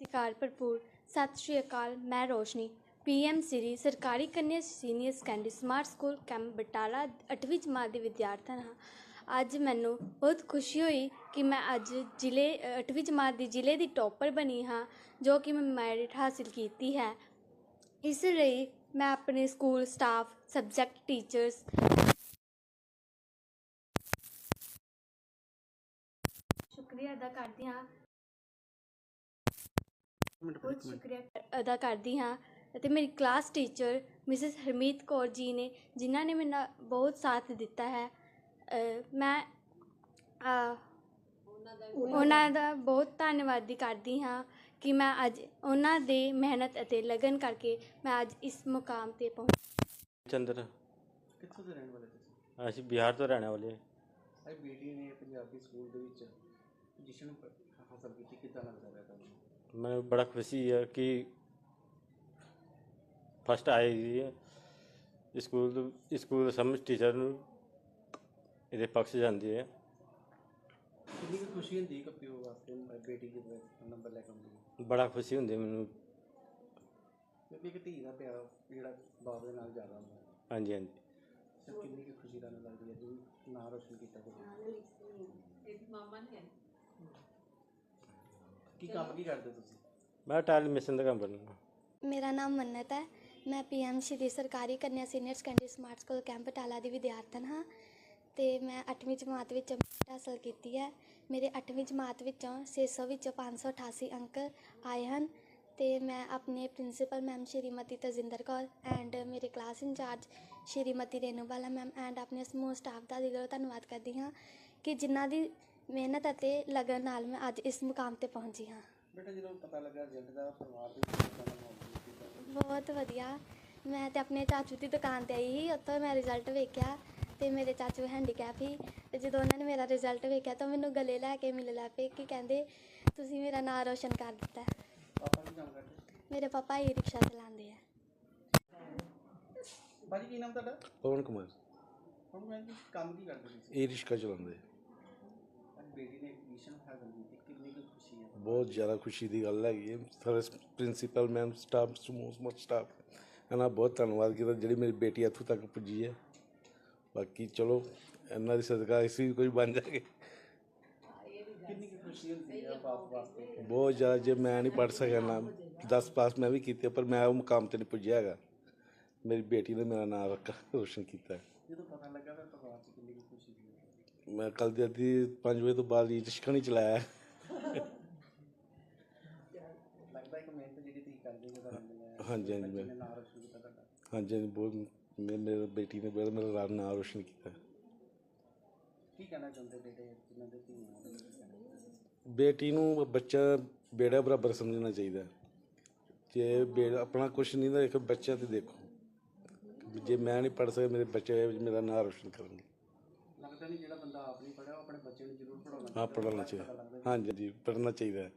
ਸਤਿਕਾਰ ਭਰਪੂਰ। ਸਤਿ ਸ਼੍ਰੀ ਅਕਾਲ, ਮੈਂ ਰੋਸ਼ਨੀ। ਪੀਐਮ ਸ੍ਰੀ ਸਰਕਾਰੀ ਕੰਨਿਆ senior secondary smart school camp Batala 8ਵੀਂ ਜਮਾਤ ਦੀ ਵਿਦਿਆਰਥਣ ਹਾਂ। ਅੱਜ ਮੈਨੂੰ ਬਹੁਤ ਖੁਸ਼ੀ ਹੋਈ ਕਿ ਮੈਂ ਅੱਜ ਜ਼ਿਲ੍ਹੇ 8ਵੀਂ ਜਮਾਤ ਦੀ ਜ਼ਿਲ੍ਹੇ ਦੀ ਟੌਪਰ ਬਣੀ ਹਾਂ, ਜੋ ਕਿ ਮੈਂ ਮੈਰਿਟ ਹਾਸਿਲ ਕੀਤੀ ਹੈ। ਇਸ ਲਈ ਮੈਂ ਆਪਣੇ ਸਕੂਲ ਸਟਾਫ, ਸਬਜੈਕਟ ਟੀਚਰਸ ਸ਼ੁਕਰੀਆ ਅਦਾ ਕਰਦੀ ਹਾਂ। ਬਹੁਤ ਸ਼ੁਕਰੀਆ ਅਦਾ ਕਰਦੀ ਹਾਂ ਅਤੇ ਮੇਰੀ class teacher Mrs Harmeet Kaur ji ਨੇ ਜਿਨ੍ਹਾਂ ਨੇ ਮੇਰਾ ਬਹੁਤ ਸਾਥ ਦਿੱਤਾ ਹੈ। ਮੈਂ ਉਹਨਾਂ ਦਾ ਬਹੁਤ ਧੰਨਵਾਦੀ ਕਰਦੀ ਹਾਂ ਕਿ ਮੈਂ ਅੱਜ ਉਹਨਾਂ ਦੇ ਮਿਹਨਤ ਅਤੇ ਲਗਨ ਕਰਕੇ ਮੈਂ ਅੱਜ ਇਸ ਮੁਕਾਮ ਤੇ ਪਹੁੰਚੀ ਚੰਦਰ। ਕਿੱਥੋਂ ਦੇ ਰਹਿਣ ਵਾਲੇ ਤੁਸੀਂ? ਅਸੀਂ ਬਿਹਾਰ ਤੋਂ ਰਹਿਣ ਵਾਲੇ ਹਾਂ। ਬੇਟੀ ਨੇ ਪੰਜਾਬੀ ਸਕੂਲ ਦੇ ਵਿੱਚ ਪੋਜੀਸ਼ਨ ਹਾਸਲ ਕੀਤੀ ਕਿੱਦਾਂ ਲੱਗਦਾ ਰਿਹਾ ਮੈਨੂੰ ਬੜਾ ਖੁਸ਼ੀ ਹੈ ਕਿ ਫਸਟ ਆਈ ਜੀ ਸਕੂਲ ਤੋਂ- ਸਕੂਲ ਦੇ ਸਮਝ ਟੀਚਰ ਨੂੰ ਇਹਦੇ ਪਕਸ਼ ਜਾਂਦੀ ਹੈ। ਕਿੰਨੀ ਕੁ ਖੁਸ਼ੀ ਹੁੰਦੀ ਕਿ ਪਿਓ ਵਾਸਤੇ ਬੇਟੀ ਦੇ ਨੰਬਰ ਲੈ ਕੇ ਆਉਂਦੀ ਹੈ? ਬੜਾ ਖੁਸ਼ੀ ਹੁੰਦੀ ਮੈਨੂੰ। ਕਿਉਂਕਿ ਇੱਕ ਧੀ ਦਾ ਪਿਆਰ ਜਿਹੜਾ ਬਾਪ ਦੇ ਨਾਲ ਜ਼ਿਆਦਾ ਹੁੰਦਾ ਹੈ। ਹਾਂਜੀ ਹਾਂਜੀ। ਤੇ ਕਿੰਨੀ ਕੁ ਖੁਸ਼ੀ ਤੁਹਾਨੂੰ ਲੱਗਦੀ ਹੈ? ਜੀ ਨਾਂ ਰੋਸ਼ਨ ਕੀਤਾ ਤੁਸੀਂ। ਕੀ ਕੰਮ ਕੀ ਕਰਦੇ ਤੁਸੀਂ? ਮੈਂ ਟਾਇਲ ਮਿਸ਼ਨ ਦਾ ਕੰਮ ਕਰਨਾ ਮੇਰਾ ਨਾਮ ਮੰਨਤ ਹੈ। ਮੈਂ ਪੀਐਮ ਸ਼੍ਰੀ ਸਰਕਾਰੀ ਕੰਨਿਆ senior secondary smart school camp Batala ਦੀ ਵਿਦਿਆਰਥਣ ਹਾਂ ਤੇ ਮੈਂ 8ਵੀਂ ਜਮਾਤ ਵਿੱਚ ਹਾਸਲ ਕੀਤੀ ਹੈ। ਮੇਰੇ 8ਵੀਂ ਜਮਾਤ ਵਿੱਚੋਂ 600 ਵਿੱਚੋਂ 588 ਅੰਕ ਆਏ ਹਨ ਤੇ ਮੈਂ ਆਪਣੇ principal ma'am Shrimati Tajinder Kaur and ਮੇਰੇ class incharge Shrimati Renu Bala ma'am and ਆਪਣੇ ਸਮੂਹ ਸਟਾਫ ਦਾ ਦਿਲੋਂ ਧੰਨਵਾਦ ਕਰਦੀ ਹਾਂ ਕਿ ਜਿਨ੍ਹਾਂ ਦੀ ਮਿਹਨਤ ਅਤੇ ਲਗਨ ਨਾਲ ਮੈਂ ਅੱਜ ਇਸ ਮੁਕਾਮ ਤੇ ਪਹੁੰਚੀ ਹਾਂ। ਬੇਟਾ ਜਦੋਂ ਪਤਾ ਲੱਗਾ ਰਿਜ਼ਲਟ ਦਾ ਪਰਿਵਾਰ ਦੇ ਵਿੱਚ ਕਿੱਦਾਂ ਦਾ ਮਾਹੌਲ ਸੀ ਕਿੱਦਾਂ ਬਹੁਤ ਵਧੀਆ। ਮੈਂ ਤੇ ਆਪਣੇ ਚਾਚੂ ਦੀ ਦੁਕਾਨ ਤੇ ਆਈ ਸੀ ਉੱਥੋਂ ਮੈਂ ਰਿਜ਼ਲਟ ਵੇਖਿਆ ਤੇ ਮੇਰੇ ਚਾਚੂ ਹੈਂਡੀਕੈਪ ਸੀ ਤੇ ਜਦੋਂ ਉਹਨਾਂ ਨੇ ਮੇਰਾ ਰਿਜ਼ਲਟ ਵੇਖਿਆ ਤਾਂ ਮੈਨੂੰ ਗਲੇ ਲੈ ਕੇ ਮਿਲ ਲੱਗ ਪਏ ਕਿ ਕਹਿੰਦੇ ਤੁਸੀਂ ਮੇਰਾ ਨਾਮ ਰੋਸ਼ਨ ਕਰ ਦਿੱਤਾ ਹੈ। ਪਾਪਾ ਕੀ ਕੰਮ ਕਰਦੇ ਮੇਰੇ ਪਾਪਾ ਹੀ ਰਿਕਸ਼ਾ ਚਲਾਉਂਦੇ ਆ। ਬਾਜੀ ਕੀ ਨਾਮ ਤੁਹਾਡਾ? ਪਵਨ ਕੁਮਾਰ। ਹੁਣ ਮੈਂ ਜੀ ਕੰਮ ਕੀ ਕਰਦੇ ਤੁਸੀਂ? ਇਹ ਰਿਸ਼ਕਾ ਚਲਾਉਂਦੇ ਅੱਜ ਬੇਟੀ ਨੇ ਐਡਮਿਸ਼ਨ ਹਾਸਲ ਕੀਤੀ ਕਿੰਨੀ ਕੁ ਖੁਸ਼ੀ ਹੈ ਬਹੁਤ ਜ਼ਿਆਦਾ ਖੁਸ਼ੀ ਦੀ ਗੱਲ ਹੈਗੀ ਹੈ। ਸਾਰੇ ਪ੍ਰਿੰਸੀਪਲ ਮੈਮ ਸਟਾਫ ਸਮੂਹ ਸਟਾਫ ਇਹਨਾਂ ਬਹੁਤ ਧੰਨਵਾਦ ਕੀਤਾ ਜਿਹੜੀ ਮੇਰੀ ਬੇਟੀ ਇੱਥੋਂ ਤੱਕ ਪੁੱਜੀ ਹੈ। ਬਾਕੀ ਚਲੋ ਇਹਨਾਂ ਦੀ ਸਦਕਾ ਅਸੀਂ ਵੀ ਕੋਈ ਬਣ ਜਾਗੇ ਬਹੁਤ ਜ਼ਿਆਦਾ ਜੇ ਮੈਂ ਨਹੀਂ ਪੜ੍ਹ ਸਕਿਆ ਨਾ 10 ਪਾਸ ਮੈਂ ਵੀ ਕੀਤੇ ਪਰ ਮੈਂ ਉਹ ਮੁਕਾਮ ਤੇ ਨਹੀਂ ਪੁੱਜਿਆ ਹੈਗਾ। ਮੇਰੀ ਬੇਟੀ ਨੇ ਮੇਰਾ ਨਾਮ ਰੱਖਾ ਰੋਸ਼ਨ ਕੀਤਾ। ਜਦੋਂ ਪਤਾ ਲੱਗਾ ਫਿਰ ਪਰਿਵਾਰ 'ਚ ਕਿੰਨੀ ਕੁ ਖੁਸ਼ੀ ਸੀ ਮੈਂ ਕੱਲ ਦੀ ਅੱਧੀ 5 ਵਜੇ ਤੋਂ ਬਾਅਦ ਇਹ ਰਿਸ਼ਕਾ ਨਹੀਂ ਚਲਾਇਆ ਲੱਗਦਾ ਇੱਕ ਮਿਹਨਤ ਜਿਹੜੀ ਤੁਸੀਂ ਕਰਦੇ ਹੋ ਹਾਂਜੀ, ਹਾਂਜੀ, ਨੇ ਮੈਂ- ਨਾਂ ਰੋਸ਼ਨ ਕੀਤਾ ਤੁਹਾਡਾ। ਹਾਂਜੀ ਹਾਂਜੀ, ਬਹੁਤ ਮੇ- ਮੇਰੇ ਬੇਟੀ ਨੇ ਬਹੁਤ ਮੇਰਾ ਨਾਮ ਰੋਸ਼ਨ ਕੀਤਾ। ਕੀ ਕਹਿਣਾ ਚਾਹੁੰਦੇ ਬੇਟੇ ਜਿਨ੍ਹਾਂ ਦੇ ਕੀ ਕਹਿਣਾ ਚਾਹੁੰਦੇ? ਬੇਟੀ ਨੂੰ ਬੱਚਾ ਬੇੜਾ ਬਰਾਬਰ ਸਮਝਣਾ ਚਾਹੀਦਾ। ਜੇ ਬੇੜਾ ਆਪਣਾ ਕੁਛ ਨਹੀਂ ਤਾਂ ਇੱਕ ਬੱਚਾ ਤੇ ਦੇਖੋ। ਜੇ ਮੈਂ ਨਹੀਂ ਪੜ੍ਹ ਸਕਦਾ ਮੇਰੇ ਬੱਚੇ ਮੇਰਾ ਨਾਮ ਰੋਸ਼ਨ ਕਰਨਗੇ। ਲੱਗਦਾ ਨਹੀਂ ਜਿਹੜਾ ਬੰਦਾ ਆਪ ਨਹੀਂ ਪੜਿਆ ਉਹ ਆਪਣੇ ਬੱਚੇ ਨੂੰ ਜ਼ਰੂਰ ਪੜਾਉਣਾ ਹਾਂ ਪੜ੍ਹਨਾ ਚਾਹੀਦਾ। ਹਾਂਜੀ ਹਾਂਜੀ ਪੜ੍ਹਨਾ ਚਾਹੀਦਾ। ਹੈ